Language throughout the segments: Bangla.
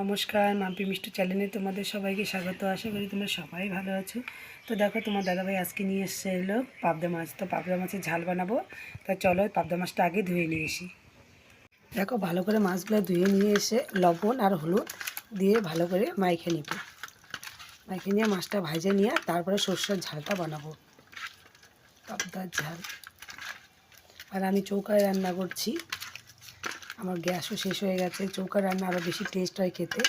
নমস্কার, মাম্পি মিষ্টি চ্যানেলে তোমাদের সবাইকে স্বাগত। আশা করি তোমরা সবাই ভালো আছো। তো দেখো, তোমার দাদাভাই আজকে নিয়ে এসছে এলো পাবদা মাছ। তো পাবদা মাছের ঝাল বানাবো। তা চলো, পাবদা মাছটা আগে ধুয়ে নিয়ে এসি দেখো, ভালো করে মাছগুলো ধুয়ে নিয়ে এসে লবণ আর হলুদ দিয়ে ভালো করে মাইখে নিব। মাইখে নিয়ে মাছটা ভাজে নিয়ে তারপরে সর্ষের ঝালটা বানাবো। পাবদার ঝাল। আর আমি চৌকায় রান্না করছি। আমার গ্যাসও শেষ হয়ে গেছে। চৌকার রান্না আরও বেশি টেস্ট হয় খেতে।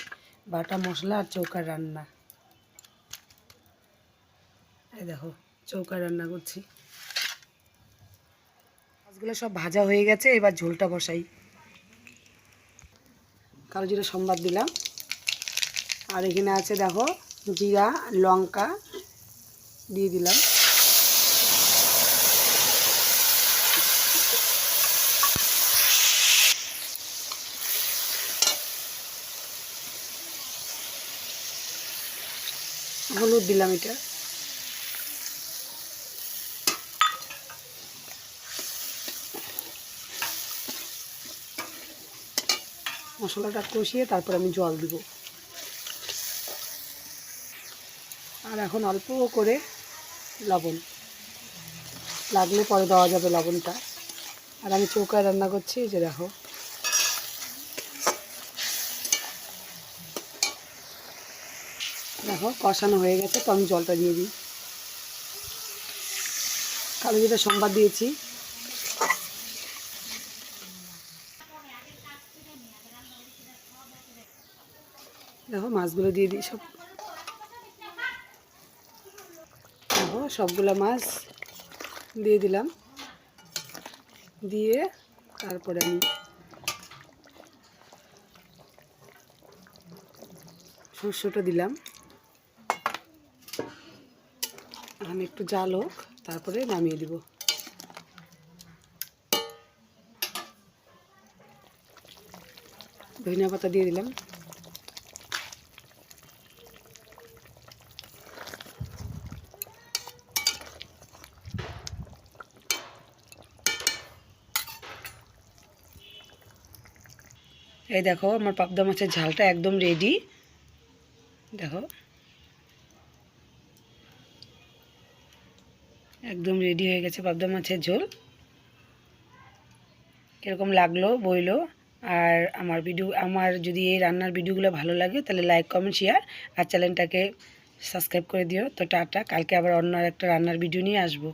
বাটা মশলা আর চৌকার রান্না। এই দেখো চৌকা রান্না করছি। মাছগুলো সব ভাজা হয়ে গেছে, এবার ঝোলটা বসাই। কালো জিরা সম্বাদ দিলাম। আর এখানে আছে দেখো, জিরা, লঙ্কা দিয়ে দিলাম। হলুদ দিলাম এটা। মশলাটা কষিয়ে তারপর আমি জল দিব। আর এখন অল্প করে লবণ। লাগলে পরে দেওয়া যাবে লবণটা। আর আমি চৌকায় রান্না করছি যে দেখো। দেখো, কষানো হয়ে গেছে, তো আমি জলটা দিয়ে দিই। কালো জিরা সম্বাদ দিয়েছি। দেখো, মাছগুলো দিয়ে দিই সব। দেখো, সবগুলো মাছ দিয়ে দিলাম। দিয়ে তারপরে আমি শস্যটা দিলাম। এখন একটু জাল হোক তারপরে নামিয়ে দিব। ধনিয়া পাতা দিয়ে দিলাম। এই দেখো, আমার পাবদা মাছের ঝালটা একদম রেডি দেখো। একদম রেডি হয়ে গেছে পাবদা মাছের ঝোল। কীরকম লাগল, বইলো, আর আমার ভিডিও আমার যদি এই রান্নার ভিডিওগুলো ভালো লাগে, তাহলে লাইক কমেন্ট শেয়ার আর চ্যানেলটাকে সাবস্ক্রাইব করে দিও। তো টাটা, কালকে আবার অন্য একটা রান্নার ভিডিও নিয়ে আসব।